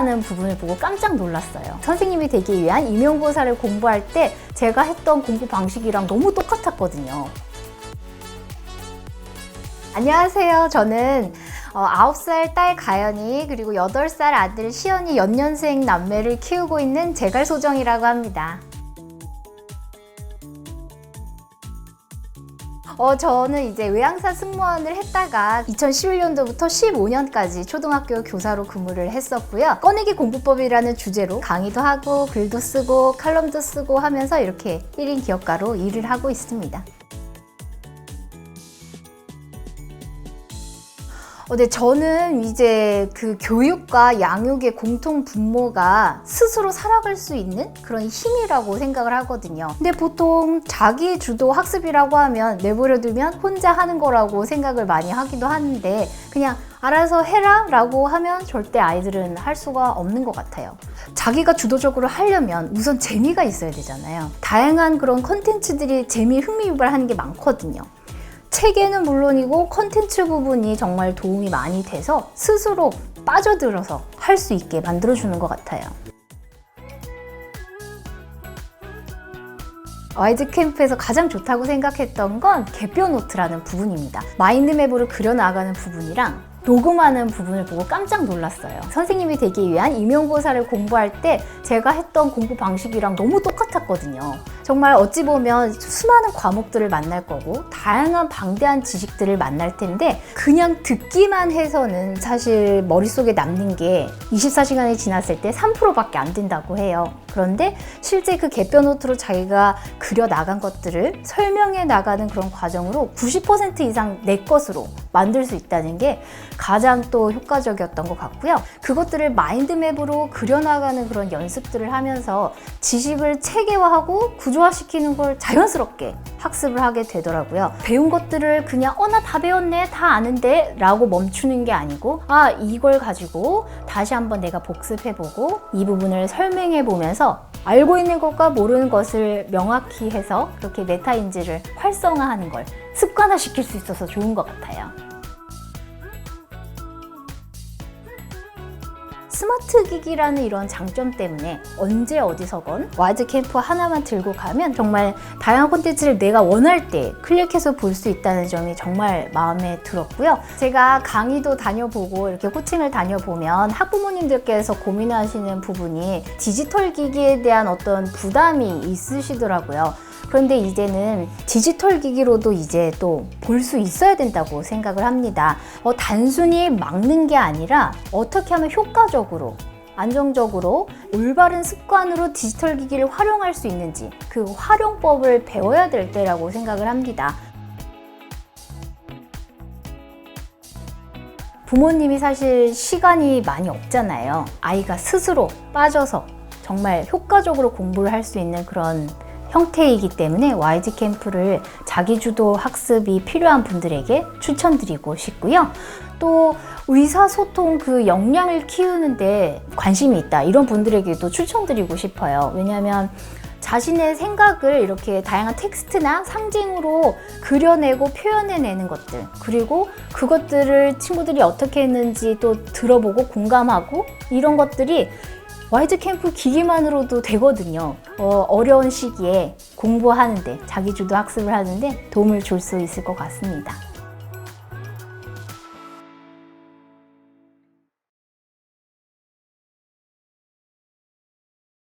하는 부분을 보고 깜짝 놀랐어요. 선생님이 되기 위한 임용고사를 공부할 때 제가 했던 공부 방식이랑 너무 똑같았거든요. 안녕하세요. 저는 어, 9살 딸 가연이 그리고 8살 아들 시연이 연년생 남매를 키우고 있는 제갈소정이라고 합니다. 어, 저는 이제 외항사 승무원을 했다가 2011년도부터 15년까지 초등학교 교사로 근무를 했었고요. 꺼내기 공부법이라는 주제로 강의도 하고 글도 쓰고 칼럼도 쓰고 하면서 이렇게 1인 기업가로 일을 하고 있습니다. 어, 네, 저는 이제 그 교육과 양육의 공통 분모가 스스로 살아갈 수 있는 그런 힘이라고 생각을 하거든요. 근데 보통 자기 주도 학습이라고 하면 내버려 두면 혼자 하는 거라고 생각을 많이 하기도 하는데 그냥 알아서 해라 라고 하면 절대 아이들은 할 수가 없는 것 같아요. 자기가 주도적으로 하려면 우선 재미가 있어야 되잖아요. 다양한 그런 컨텐츠들이 재미 흥미 유발하는 게 많거든요. 체계는 물론이고 컨텐츠 부분이 정말 도움이 많이 돼서 스스로 빠져들어서 할 수 있게 만들어주는 것 같아요. 와이드 캠프에서 가장 좋다고 생각했던 건 개뼈 노트라는 부분입니다. 마인드맵으로 그려나가는 부분이랑 녹음하는 부분을 보고 깜짝 놀랐어요. 선생님이 되기 위한 임용고사를 공부할 때 제가 했던 공부 방식이랑 너무 똑같았거든요. 정말 어찌 보면 수많은 과목들을 만날 거고 다양한 방대한 지식들을 만날 텐데 그냥 듣기만 해서는 사실 머릿속에 남는 게 24시간이 지났을 때 3%밖에 안 된다고 해요. 그런데 실제 그 개뼈 노트로 자기가 그려 나간 것들을 설명해 나가는 그런 과정으로 90% 이상 내 것으로 만들 수 있다는 게 가장 또 효과적이었던 것 같고요. 그것들을 마인드맵으로 그려나가는 그런 연습들을 하면서 지식을 체계화하고 구조 화시키는 걸 자연스럽게 학습을 하게 되더라고요. 배운 것들을 그냥 어 나 다 배웠네 다 아는데 라고 멈추는 게 아니고 아 이걸 가지고 다시 한번 내가 복습해보고 이 부분을 설명해보면서 알고 있는 것과 모르는 것을 명확히 해서 그렇게 메타인지를 활성화하는 걸 습관화시킬 수 있어서 좋은 것 같아요. 스마트 기기라는 이런 장점 때문에 언제 어디서건 와이드 캠프 하나만 들고 가면 정말 다양한 콘텐츠를 내가 원할 때 클릭해서 볼 수 있다는 점이 정말 마음에 들었고요. 제가 강의도 다녀보고 이렇게 코칭을 다녀보면 학부모님들께서 고민하시는 부분이 디지털 기기에 대한 어떤 부담이 있으시더라고요. 그런데 이제는 디지털 기기로도 이제 또 볼 수 있어야 된다고 생각을 합니다. 어, 단순히 막는 게 아니라 어떻게 하면 효과적으로 안정적으로 올바른 습관으로 디지털 기기를 활용할 수 있는지 그 활용법을 배워야 될 때라고 생각을 합니다. 부모님이 사실 시간이 많이 없잖아요. 아이가 스스로 빠져서 정말 효과적으로 공부를 할 수 있는 그런 형태이기 때문에 YG 캠프를 자기주도 학습이 필요한 분들에게 추천드리고 싶고요. 또 의사소통 그 역량을 키우는데 관심이 있다 이런 분들에게도 추천드리고 싶어요. 왜냐하면 자신의 생각을 이렇게 다양한 텍스트나 상징으로 그려내고 표현해내는 것들 그리고 그것들을 친구들이 어떻게 했는지 또 들어보고 공감하고 이런 것들이 와이드 캠프 기기만으로도 되거든요. 어, 어려운 시기에 공부하는데 자기주도 학습을 하는데 도움을 줄 수 있을 것 같습니다.